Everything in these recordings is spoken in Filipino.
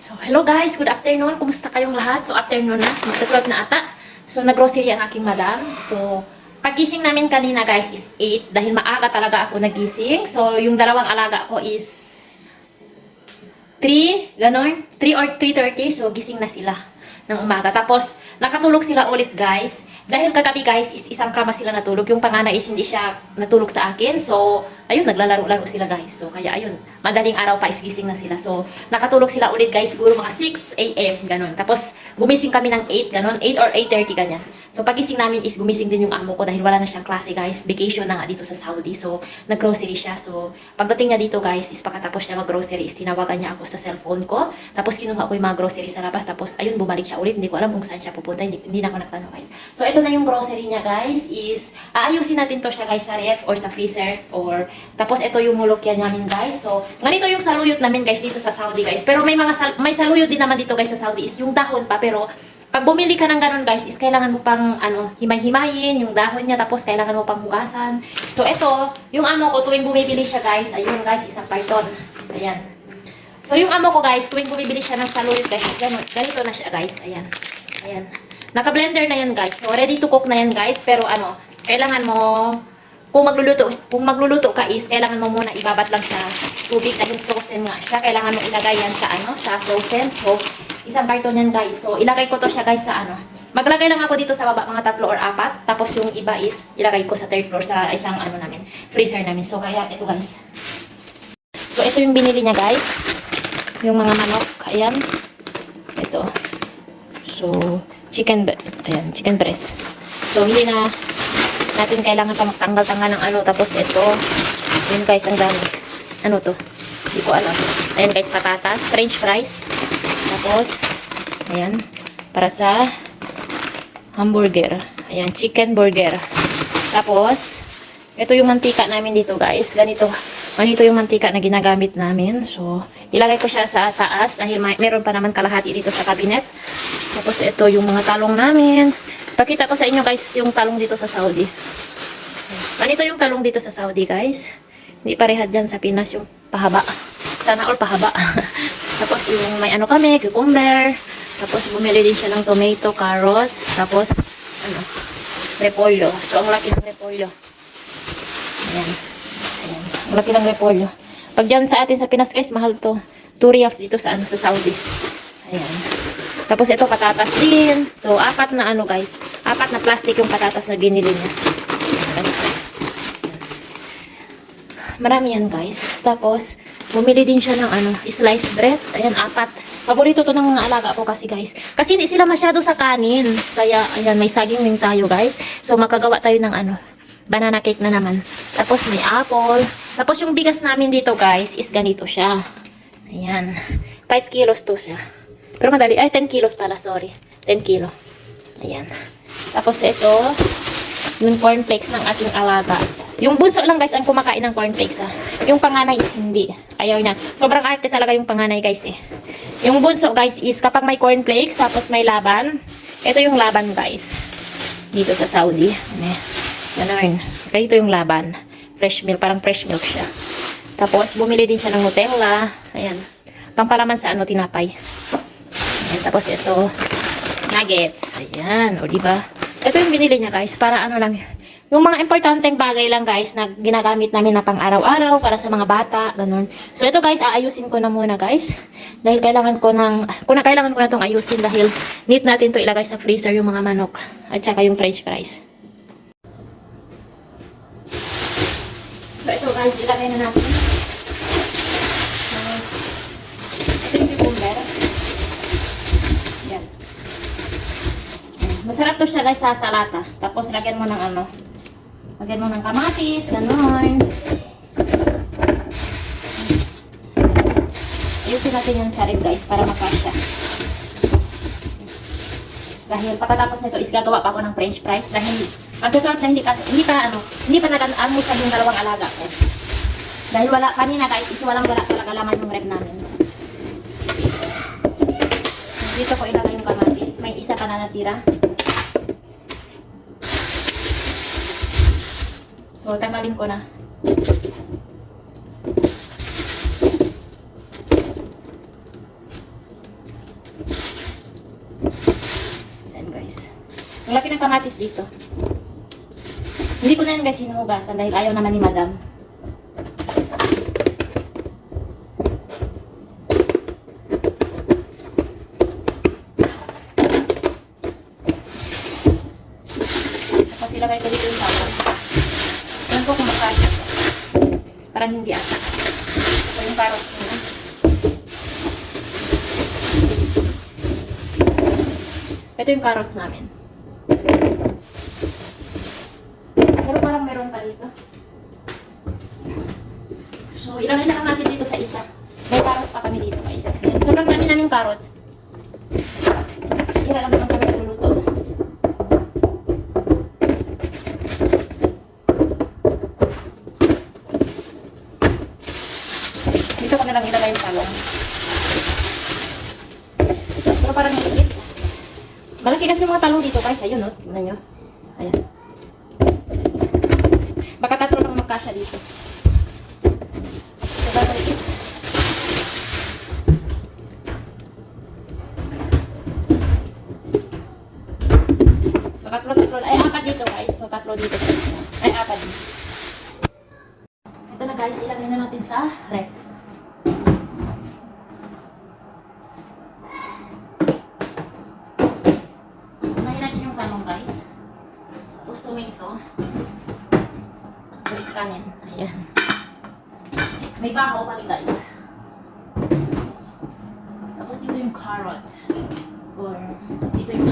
So, hello guys, good afternoon. Kumusta kayong lahat? So, afternoon na, magta-12 na ata. So, nag-grocery ang aking madam. So, pagising namin kanina guys is 8 dahil maaga talaga ako nagising. So, yung dalawang alaga ko is 3, ganon, 3 or 3.30. So, gising na sila ng umaga. Tapos, nakatulog sila ulit guys. Dahil kagabi guys, is isang kama sila natulog. Yung panganay is hindi siya natulog sa akin. So, ayun, naglalaro-laro sila guys. So, kaya ayun, madaling araw pa is gising na sila. So, nakatulog sila ulit guys, siguro mga 6 a.m. ganon. Tapos, gumising kami ng 8, ganon, 8 or 8.30 ganyan. So, pagising namin is gumising din yung amo ko dahil wala na siyang klase guys. Vacation na nga dito sa Saudi. So, nag-grocery siya. So, pagdating niya dito guys, is pagkatapos niya mag-grocery, is tinawagan niya ako sa cellphone ko. Tapos, kinuha ko yung mga grocery sa labas. Tapos, ayun, bumalik siya ulit. Hindi ko alam kung saan siya pupunta. Hindi, hindi na ako nagtanong guys. So, ito na yung grocery niya guys. Is, aayusin natin to siya guys sa ref or sa freezer. Or, tapos, ito yung mulokyan namin guys. So, ganito yung saluyot namin guys dito sa Saudi guys. Pero may mga sal- may saluyot din naman dito guys sa Saudi is yung dahon pa. Pero, pag bumili ka ng ganun guys, is kailangan mo pang ano, himay-himayin yung dahon niya tapos kailangan mo pang hugasan. So ito, yung amo ko tuwing bumibili siya guys, ayun guys, isang karton. Ayan. So yung amo ko guys, tuwing bumibili siya ng saluyot guys, ganun, ganito na siya guys. Ayan. Ayan. Naka-blender na yan guys. So ready to cook na yan guys, pero ano, kailangan mo kung magluluto, kung magluluto ka is kailangan mo muna ibabat lang sa tubig dahil frozen nga siya. Kailangan mo ilagay yan sa ano, sa frozen. So, isang karton yan guys. So, ilagay ko to siya guys sa ano. Maglagay lang ako dito sa baba mga tatlo or apat. Tapos yung iba is ilagay ko sa third floor sa isang ano namin, freezer namin. So, kaya ito guys. So, ito yung binili niya guys. Yung mga manok. Ayan. Ito. So, chicken, ayan, chicken breast. So, hindi na natin kailangan pa magtanggal-tanggal ng ano. Tapos ito, yun guys, ang dami. Ano to? Hindi ko alam. Ayan guys, patatas, french fries. Tapos, ayan, para sa hamburger. Ayan, chicken burger. Tapos, ito yung mantika namin dito guys. Ganito, ganito yung mantika na ginagamit namin. So, ilagay ko siya sa taas dahil may, meron pa naman kalahati dito sa cabinet. Tapos, ito yung mga talong namin. Pakita ko sa inyo guys yung talong dito sa Saudi. Ganito yung talong dito sa Saudi, guys. Hindi parehad dyan sa Pinas yung pahaba. Sana all pahaba. Tapos yung may ano kami, cucumber. Tapos bumili din siya ng tomato, carrots. Tapos, ano, repolyo. So, ang laki ng repolyo. Ayan. Ayan. Ang laki ng repolyo. Pag dyan sa atin sa Pinas, guys, mahal to. 2 reals dito sa, ano, sa Saudi. Ayan. Tapos ito, patatas din. So, apat na ano, guys. Apat na plastic yung patatas na binili niya. Marami yan guys. Tapos, bumili din siya ng ano, sliced bread. Ayan, apat. Paborito to ng mga alaga ko kasi guys. Kasi hindi sila masyado sa kanin. Kaya, ayan, may saging din tayo guys. So, makagawa tayo ng ano, banana cake na naman. Tapos, may apple. Tapos, yung bigas namin dito guys, is ganito siya. Ayan. 5 kilos to siya. Pero madali. Ay, 10 kilos pala, sorry. 10 kilo. Ayan. Tapos, ito, yung cornflakes ng ating alaga. Yung bunso lang guys ang kumakain ng cornflakes ha. Yung panganay is hindi. Ayaw niya. Sobrang arte talaga yung panganay guys eh. Yung bunso guys is kapag may cornflakes tapos may laban. Ito yung laban guys. Dito sa Saudi. Ganun. Ito yung laban. Fresh milk. Parang fresh milk siya. Tapos bumili din siya ng Nutella. Ayan. Pampalaman sa ano tinapay. Ayan. Tapos ito. Nuggets. Ayan. O diba? Ito yung binili niya guys. Para ano lang. Yung mga importanteng bagay lang guys na ginagamit namin na pang araw-araw para sa mga bata, ganun. So ito guys, aayusin ko na muna guys. Dahil kailangan ko ng, kung kailangan ko na itong ayusin dahil need natin to ilagay sa freezer yung mga manok at saka yung french fries. So ito guys, ilagay na natin. Yung cucumber. Yan. Masarap to siya guys sa salata. Tapos lagyan mo ng ano, Lagyan mo ng kamatis, ganon. Ayusin natin yung sarip guys para makasya. Dahil pagkatapos nito is gagawa pa ako ng french fries dahil magkakaunt na hindi ka, hindi ka ano, hindi pa nag-almusal yung dalawang alaga ko. Dahil wala, kanina guys is walang wala talaga laman yung rep namin. Dito ko ilagay yung kamatis. May isa pa na natira. So, tanggalin ko na. Saan guys? Ang laki ng kamatis dito. Hindi ko na yan guys hinuhugasan dahil ayaw naman ni madam. Tapos ilagay ko dito yung bawang. Ko kung makasya. Parang hindi ata. Ito yung carrots nila. Ito yung carrots namin. Pero parang meron pa dito. So, ilagay na lang natin dito sa isa. May carrots pa kami dito, guys. Sobrang dami namin carrots. Hira na lang ilagay yung talong. Pero parang maliit. Malaki kasi yung mga talong dito guys. Ayun, no? Tingnan nyo. Ayan. Baka tatlo lang magkasya dito. Diba maliit? So, tatlo, tatlo. Ay, apat dito guys. So, tatlo dito. Ay, apat dito. Ito na guys. Ilagay na natin sa ref. Unahin natin yung talong guys. Tapos tomato. Tapos kanin. Ayan. May bahaw kami guys. Tapos dito yung carrot. Or dito yung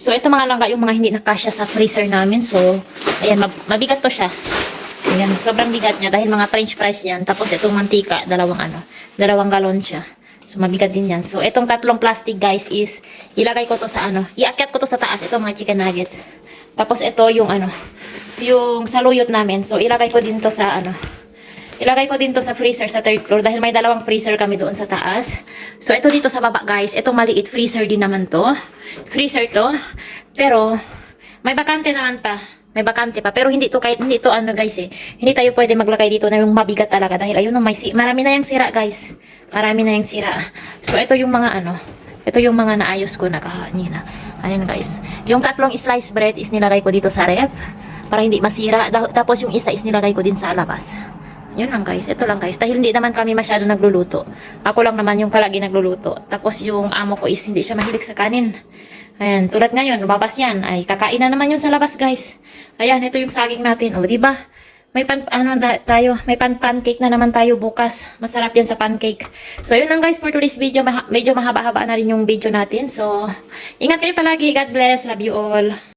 So, ito mga langga yung mga hindi nakasya sa freezer namin. So, ayan, mab- mabigat to siya. Ayan, sobrang bigat niya dahil mga french fries yan. Tapos itong mantika, dalawang ano, dalawang galon siya. So, mabigat din yan. So, itong tatlong plastic guys is, ilagay ko to sa ano, iakyat ko to sa taas. Ito mga chicken nuggets. Tapos ito yung ano, yung saluyot namin. So, ilagay ko din to sa ano, Ilagay ko din to sa freezer sa third floor dahil may dalawang freezer kami doon sa taas. So, ito dito sa baba, guys. Itong maliit freezer din naman to. Freezer to. Pero, may bakante naman pa. May bakante pa. Pero hindi to kahit hindi to ano guys eh. Hindi tayo pwede maglagay dito na yung mabigat talaga dahil ayun no, may si marami na yung sira guys. Marami na yung sira. So, ito yung mga ano. Ito yung mga naayos ko na kahanina. Ayan guys. Yung tatlong sliced bread is nilagay ko dito sa ref para hindi masira. Tapos yung isa is nilagay ko din sa labas. Yun lang guys, ito lang guys. Dahil hindi naman kami masyado nagluluto. Ako lang naman yung palagi nagluluto. Tapos yung amo ko is hindi siya mahilig sa kanin. Ayan, tulad ngayon, lumabas yan. Ay, kakain na naman yun sa labas guys. Ayan, ito yung saging natin. O, di ba? May pan, ano da- tayo, may pan pancake na naman tayo bukas. Masarap yan sa pancake. So, yun lang guys for today's video. Maha- medyo mahaba-haba na rin yung video natin. So, ingat kayo palagi. God bless. Love you all.